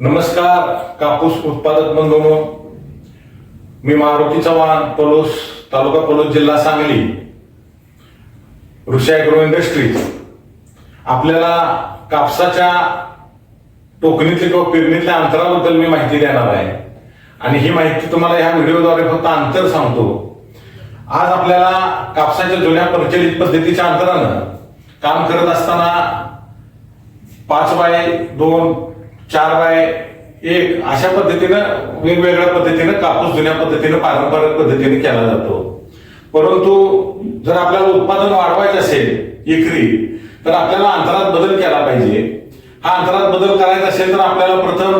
नमस्कार कापूस उत्पादक बंधूंनो. मी मारुती चव्हाण पलूस तालुका पलूस जिल्हा सांगली. ऋषी ॲग्रो इंडस्ट्रीज आपल्याला कापसाच्या टोकणीतल्या किंवा पेरणीतल्या अंतराबद्दल मी माहिती देणार आहे. आणि ही माहिती तुम्हाला ह्या व्हिडिओद्वारे फक्त अंतर सांगतो. आज आपल्याला कापसाच्या जुन्या प्रचलित पद्धतीच्या अंतरानं काम करत असताना पाच बाय दोन चार बाय एक अशा पद्धतीनं वेगवेगळ्या पद्धतीनं कापूस जुन्या पद्धतीनं पारंपरिक पद्धतीने केला जातो. परंतु जर आपल्याला उत्पादन वाढवायचं असेल एकरी तर आपल्याला अंतरात बदल केला पाहिजे. हा अंतरात बदल करायचा असेल तर आपल्याला प्रथम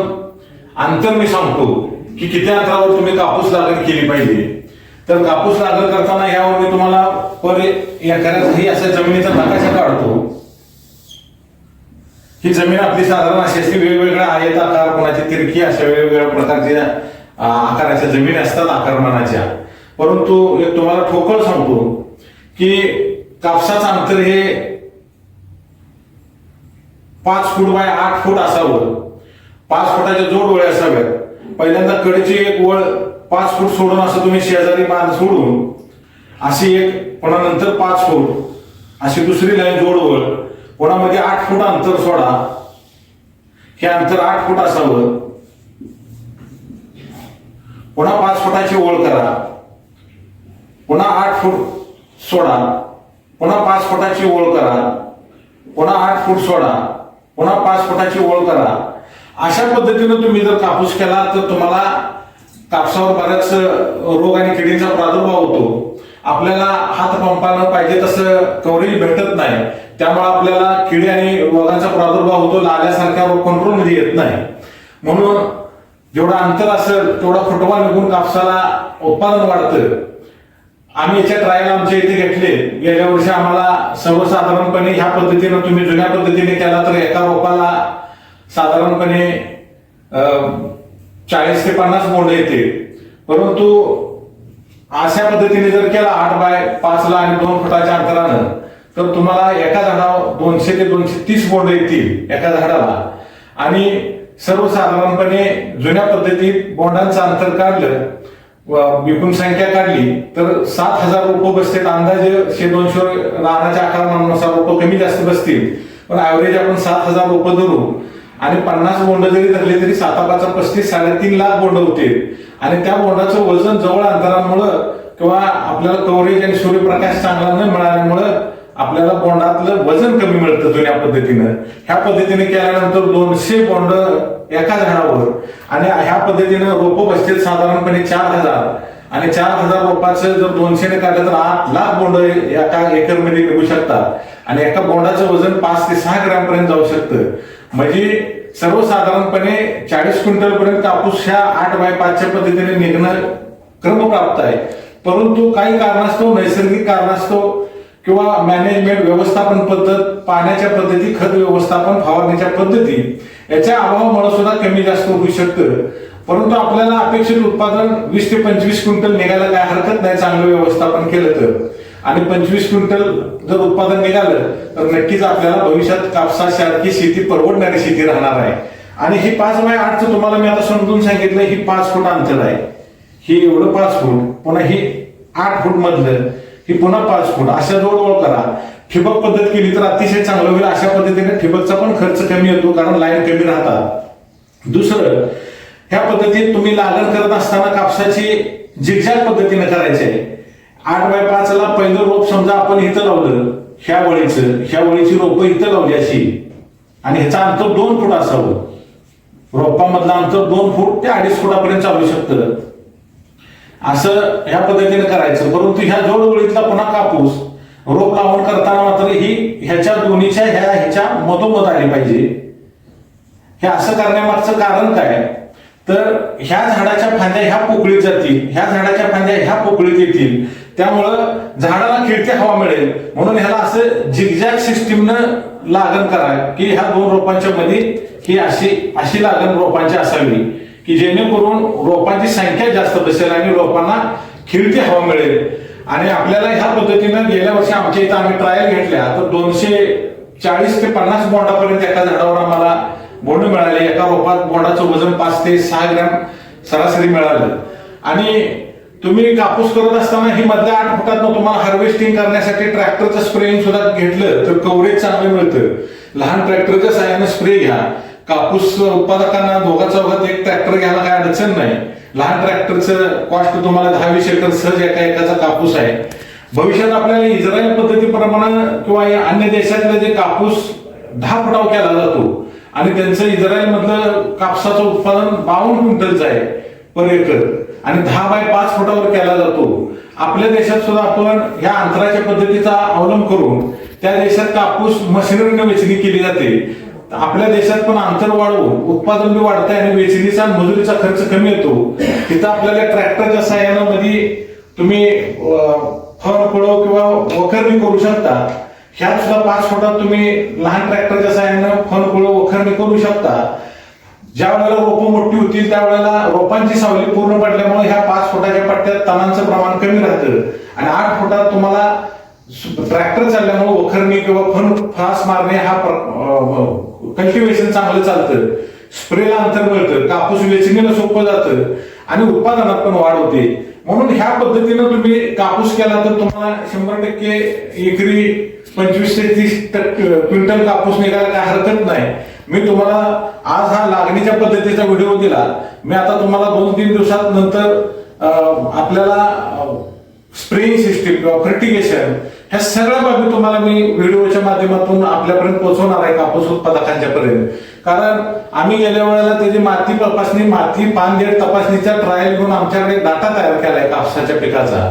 अंतर मी सांगतो की किती अंतरावर तुम्ही कापूस लागण केली पाहिजे. तर कापूस लागण करताना यावर मी तुम्हाला पर एखाद्या ही अशा जमिनीचा नकाशा काढतो. ही जमीन आपली साधारण अशी असते वेगवेगळ्या आयत आकार कोणाची तिरकी अशा वेगवेगळ्या प्रकारच्या आकाराच्या जमीन असतात आकारमानाच्या. परंतु एक तुम्हाला ठोकळ सांगतो की कापसाचं अंतर हे पाच फूट बाय आठ फूट असावं. पाच फुटाच्या जोड ओळी असाव्यात. पहिल्यांदा कडीची एक वळ पाच फूट सोडून असं तुम्ही शेजारी बांध सोडून अशी एक पण नंतर पाच फूट अशी दुसरी लाईन जोड वळ कोणामध्ये आठ फूट अंतर सोडा. हे अंतर आठ फूट असावं. पुन्हा पाच फुटाची ओळ करा. पुन्हा आठ फूट सोडा. पुन्हा पाच फुटाची ओळ करा. पुन्हा आठ फूट सोडा. पुन्हा पाच फुटाची ओळ करा. अशा पद्धतीनं तुम्ही जर कापूस केला तर तुम्हाला कापसावर बऱ्याच रोग आणि किडींचा प्रादुर्भाव होतो. आपल्याला हात पंपानं पाहिजे तसं कव्हरेज भेटत नाही. त्यामुळे आपल्याला किडे आणि रोगांचा प्रादुर्भाव होतो लाल्यासारख्या रोग कंट्रोलमध्ये येत नाही. म्हणून जेवढं अंतर असेल तेवढा फुटवा निघून कापसाला उत्पादन वाढतं. आम्ही याच्या ट्रायल आमच्या इथे घेतले. गेल्या वर्षी आम्हाला सर्वसाधारणपणे ह्या पद्धतीनं तुम्ही जुन्या पद्धतीने केला तर एका रोपाला साधारणपणे चाळीस ते पन्नास मोड येते. परंतु अशा पद्धतीने जर केला आठ बाय पाचला आणि दोन फुटाच्या अंतरानं तर तुम्हाला एका झाडावर दोनशे ते दोनशे तीस बोंड येतील एका झाडाला. आणि सर्वसाधारणपणे जुन्या पद्धतीत बोंडांचं अंतर काढलं विकून संख्या काढली तर सात हजार रोपं बसतील. अंदाजे शे दोनशे रानाच्या आकारानुसार रोपं कमी जास्त बसतील. पण ऍव्हरेज आपण सात हजार रोपं धरू आणि पन्नास बोंड जरी धरले तरी सातापाचा पस्तीस साडेतीन लाख बोंड होतील आणि त्या बोंडाचं वजन जवळ अंतरामुळं किंवा आपल्याला कव्हरेज आणि सूर्यप्रकाश चांगला न मिळाल्यामुळं आपल्याला बॉन्डातलं वजन कमी मिळतं जुन्या पद्धतीनं. ह्या पद्धतीने केल्यानंतर दोनशे बोंड एका झाडावर आणि ह्या पद्धतीनं रोपं बसतील साधारणपणे चार हजार. आणि चार हजार रोपाचं जर दोनशेने काढलं तर आठ लाख बोंड एका एकरमध्ये निघू शकतात. आणि एका बोंडाचं वजन पाच ते सहा ग्रॅम पर्यंत जाऊ शकतं. म्हणजे सर्वसाधारणपणे चाळीस क्विंटल पर्यंत कापूस ह्या आठ बाय पाचच्या पद्धतीने निघणं क्रमप्राप्त आहे. परंतु काही कारणास्तव नैसर्गिक कारणास्तव किंवा मॅनेजमेंट व्यवस्थापन पद्धत पाण्याच्या पद्धती खत व्यवस्थापन फवारण्याच्या पद्धती याच्या अभावामुळे सुद्धा कमी जास्त होऊ शकतं. परंतु आपल्याला अपेक्षित उत्पादन वीस ते पंचवीस क्विंटल निघायला काय हरकत नाही चांगलं व्यवस्थापन केलं तर. आणि पंचवीस क्विंटल जर उत्पादन निघालं तर नक्कीच आपल्याला भविष्यात कापसासारखी शेती परवडणारी शेती राहणार आहे. आणि ही पाच बाय आठचं तुम्हाला मी आता समजून सांगितलं ही पाच फूट अंतर आहे. ही एवढं पाच फूट पुन्हा ही आठ फूट मधलं ही पुन्हा पाच फूट अशा जवळ करा. ठिबक पद्धत केली तर अतिशय चांगलं होईल अशा पद्धतीने ठिबकचा पण खर्च कमी येतो कारण लाईन कमी राहतात. दुसरं ह्या पद्धतीत तुम्ही लागण करत असताना कापसाची झिगझॅग पद्धतीने करायची. आहे आठ बाय पाचला पहिलं रोप समजा आपण इथं लावलं ह्या वळीचं ह्या वळीची रोपं इथं लावली अशी. आणि ह्याचं अंतर दोन फूट असावं. रोपामधलं अंतर दोन फूट ते अडीच फुटापर्यंत चालू शकतं. असं ह्या पद्धतीने करायचं. परंतु ह्या जोड पुन्हा कापूस रोप लावण करताना मात्र ही ह्याच्या दोन्हीच्या ह्या ह्याच्या मधोमध आली पाहिजे. हे असं करण्यामागचं कारण काय? तर ह्या झाडाच्या फांद्या ह्या पोकळीत जातील ह्या झाडाच्या फांद्या ह्या पोकळीत येतील. त्यामुळं झाडाला खिडकी हवा मिळेल. म्हणून ह्याला असं झिगझॅग सिस्टीमनं लागण करा की ह्या दोन रोपांच्या मध्ये ही अशी अशी लागण रोपांची असावी. की जेणेकरून रोपांची संख्या जास्त बसेल आणि रोपांना खिळती हवा मिळेल. आणि आपल्याला ह्या पद्धतीनं गेल्या वर्षी आमच्या इथं आम्ही ट्रायल घेतल्या. तर दोनशे चाळीस ते पन्नास बोंडापर्यंत एका झाडावर आम्हाला बोंड मिळाले. एका रोपात बोंडाचं वजन पाच ते सहा ग्रॅम सरासरी मिळालं. आणि तुम्ही कापूस करत असताना ही मधल्या आठ फुटात तुम्हाला हार्वेस्टिंग करण्यासाठी ट्रॅक्टरचं स्प्रेइंग सुद्धा घेतलं तर कव्हरेज चांगलं मिळतं. लहान ट्रॅक्टरच्या सहाय्याने स्प्रे घ्या. कापूस उत्पादकांना दोघा चौघात एक ट्रॅक्टर घ्यायला काय अडचण नाही. लहान ट्रॅक्टरचं कॉस्ट तुम्हाला दहा वीस एकर सहज एका एकाचा कापूस आहे. भविष्यात आपल्याला इस्रायल पद्धतीप्रमाणे किंवा अन्य देशातले जे कापूस दहा फुटाव केला जातो आणि त्यांचं इस्रायल मधलं कापसाचं उत्पादन बावन्न क्विंटलचं आहे पर एकर आणि दहा बाय पाच फुटावर केला जातो. आपल्या देशात सुद्धा आपण ह्या अंतराच्या पद्धतीचा अवलंब करून त्या देशात कापूस मशिनरीने वेचणी केली जाते. आपल्या देशात पण अंतर वाढवून हो, उत्पादन बी वाढतंय आणि वेचणीचा आणि मजुरीचा खर्च कमी येतो. तिथं आपल्याला ट्रॅक्टरच्या सहाय्यानं मध्ये तुम्ही फळ फळो किंवा वखरणी करू शकता. ह्या सुद्धा पाच फुटात तुम्ही लहान ट्रॅक्टरच्या सहाय्यानं फळ फळो वखरणी करू शकता. ज्या वेळेला रोपं मोठी होतील त्यावेळेला रोपांची सावली पूर्ण पडल्यामुळे ह्या पाच फुटाच्या पट्ट्यात तणांचं प्रमाण कमी राहतं. आणि आठ फुटात तुम्हाला ट्रॅक्टर चालल्यामुळे वखरणी किंवा फन फास मारणे हा कल्टिवेशन चांगलं चालतं. स्प्रेला अंतर मिळतं. कापूस वेचणीला सोपं जातं. आणि उत्पादनात पण वाढ होते. म्हणून ह्या पद्धतीनं तुम्ही कापूस केला तर तुम्हाला शंभर टक्के एकरी पंचवीस ते तीस टक्के क्विंटल कापूस निघायला काय हरकत नाही. मी तुम्हाला आज हा लागणीच्या पद्धतीचा व्हिडिओ दिला. मी आता तुम्हाला दोन तीन दिवसात नंतर आपल्याला स्प्रेइंग सिस्टीम किंवा फर्टिगेशन ह्या सगळ्या बाबी तुम्हाला मी व्हिडिओच्या माध्यमातून आपल्यापर्यंत पोहोचवणार आहे कापूस उत्पादकांच्या पर्यंत. कारण आम्ही गेल्या वेळेला त्याची माती तपासणी माती पानदेड तपासणीचा ट्रायल घेऊन आमच्याकडे डाटा तयार केलाय कापसाच्या पिकाचा.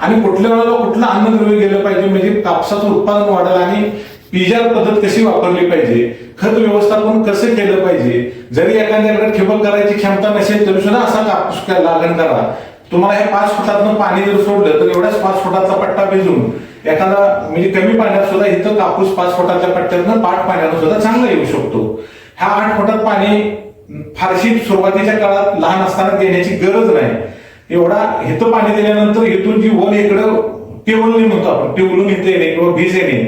आणि कुठल्या वेळेला कुठलं अन्नद्रव्य गेलं पाहिजे म्हणजे कापसाचं उत्पादन वाढेल आणि पिजार पद्धत कशी वापरली पाहिजे खत व्यवस्थापन कसं केलं पाहिजे जरी एखाद्याकडे ठिबक करायची क्षमता नसेल तरी सुद्धा असा कापूस लागण करा. तुम्हाला हे पाच फुटातनं पाणी जर सोडलं तर एवढ्याच पाच फुटाचा पट्टा भिजून एखादा म्हणजे कमी पाण्यात सुद्धा इथं कापूस पाच फुटाच्या पट्ट्यातनं पाठ पाण्यानं सुद्धा चांगला येऊ शकतो. ह्या आठ फुटात पाणी फारशी सुरुवातीच्या काळात लहान असताना देण्याची गरज नाही. एवढा इथं पाणी दिल्यानंतर इथून जी वर इकडं टेवलनी म्हणतो आपण टेवलून इथे येणे किंवा भिज येणे.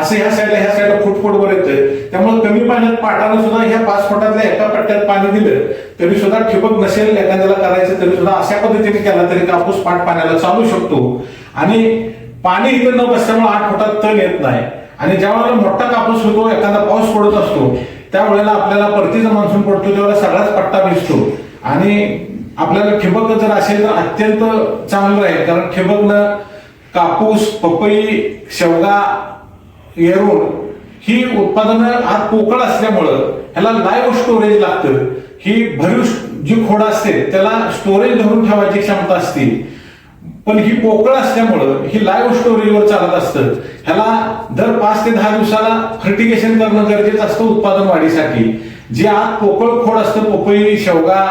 असं ह्या साईडला ह्या साईडला फूट फूटवर येतं त्यामुळे कमी पाण्यात पाटानं सुद्धा ह्या पाच फुटातल्या एका पट्ट्यात पाणी दिलं तरी सुद्धा ठिबक नसेल एखाद्याला करायचं तरी सुद्धा अशा पद्धतीने केला तरी कापूस पाट पाण्याला चालू शकतो. आणि पाणी इथं न बसल्यामुळे आठ फुटात तण येत नाही. आणि ज्या वेळेला मोठा कापूस होतो एखादा पाऊस पडत असतो त्यावेळेला आपल्याला परतीचा मान्सून पडतो त्यावेळेला सगळाच पट्टा भिजतो. आणि आपल्याला ठिबक जर असेल तर अत्यंत चांगलं राहील कारण ठिबकनं कापूस पपई शेवगा एरोन ही उत्पादनं आत पोकळ असल्यामुळं ह्याला लाईव्ह स्टोरेज लागतं. ही भरीव जी खोड असते त्याला स्टोरेज धरून ठेवायची क्षमता असते. पण ही पोकळ असल्यामुळं ही लाईव्ह स्टोरेजवर चालत असतं. ह्याला दर पाच ते दहा दिवसाला फर्टिगेशन करणं गरजेचं असतं उत्पादन वाढीसाठी. जे आत पोकळ खोड असतं पपई शेवगा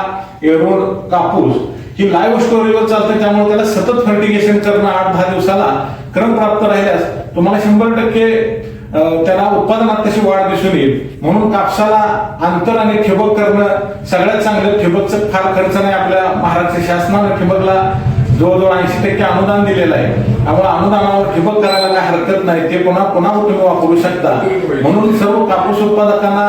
एरोड कापूस ही लाईव्ह स्टोरेजवर चालतं. त्यामुळे त्याला सतत फर्टिगेशन करणं आठ दहा दिवसाला क्रम प्राप्त राहिल्यास तुम्हाला शंभर टक्के त्याला उत्पादनात तशी वाढ दिसून येईल. म्हणून कापसाला अंतर आणि ठिबक करणं सगळ्यात चांगलं. ठिबकचं फार खर्च नाही आपल्या महाराष्ट्र शासनानं ठिबकला जवळजवळ ऐंशी टक्के अनुदान दिलेलं आहे. त्यामुळे अनुदानावर ठिबक करायला काय हरकत नाही. ते पुन्हा पुन्हा तुम्ही वापरू शकता. म्हणून सर्व कापूस उत्पादकांना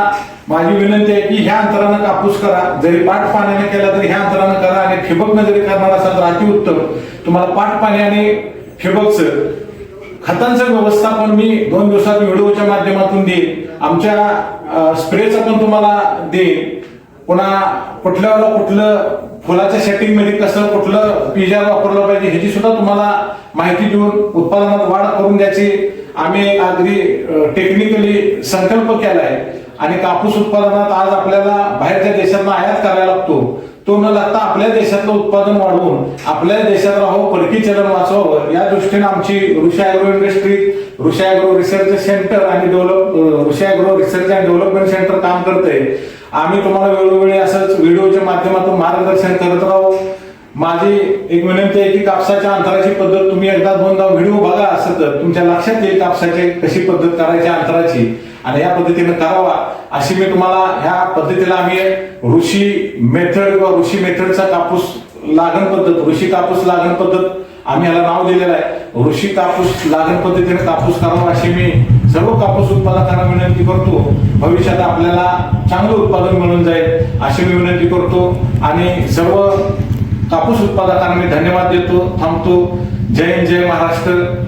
माझी विनंती आहे की ह्या अंतरानं कापूस करा. जरी पाठ पाण्याने केला तरी ह्या अंतरानं करा. आणि ठिबकनं जरी करणार असाल तर अतिउत्तम. तुम्हाला पाठ पाणी आणि ठिबकचं खतांचं व्यवस्थापन मी दोन दिवसात व्हिडिओच्या माध्यमातून देईन. आमच्या स्प्रेचं पण तुम्हाला देईन. पुन्हा कुठल्या कुठलं फुलाच्या सेटिंगमध्ये कसं कुठलं पिजार वापरलं पाहिजे ह्याची सुद्धा तुम्हाला माहिती देऊन उत्पादनात वाढ करून द्यायची. आम्ही अगदी टेक्निकली संकल्प केला आहे आणि कापूस उत्पादनात आज आपल्याला बाहेरच्या देशांना आयात करायला लागतो. तो न लागता आपल्या देशातलं उत्पादन वाढवून आपल्या देशात राहावं परकी चलन वाचवावं. या दृष्टीने आमची Rusha agro industry Rusha agro research centre आणि develop Rusha agro research and development centre काम करते आम्ही तुम्हाला वेळोवेळी असंच व्हिडिओच्या माध्यमातून मार्गदर्शन करत राहू. माझी एक विनंती आहे की कापसाच्या अंतराची पद्धत तुम्ही एकदा दोनदा व्हिडिओ बघा असं तर तुमच्या लक्षात येईल कापसाची कशी पद्धत करायची अंतराची. आणि या पद्धतीने करावा. अशी मी तुम्हाला ह्या पद्धतीला आम्ही ऋषी मेथड किंवा ऋषी मेथडचा कापूस लागण पद्धत ऋषी कापूस लागण पद्धत आम्ही याला नाव दिलेलं आहे. ऋषी कापूस लागण पद्धतीने कापूस करावा अशी मी सर्व कापूस उत्पादकांना विनंती करतो. भविष्यात आपल्याला चांगलं उत्पादन मिळून जाईल अशी मी विनंती करतो. आणि सर्व कापूस उत्पादकांना मी धन्यवाद देतो थांबतो. जय हिंद जय महाराष्ट्र.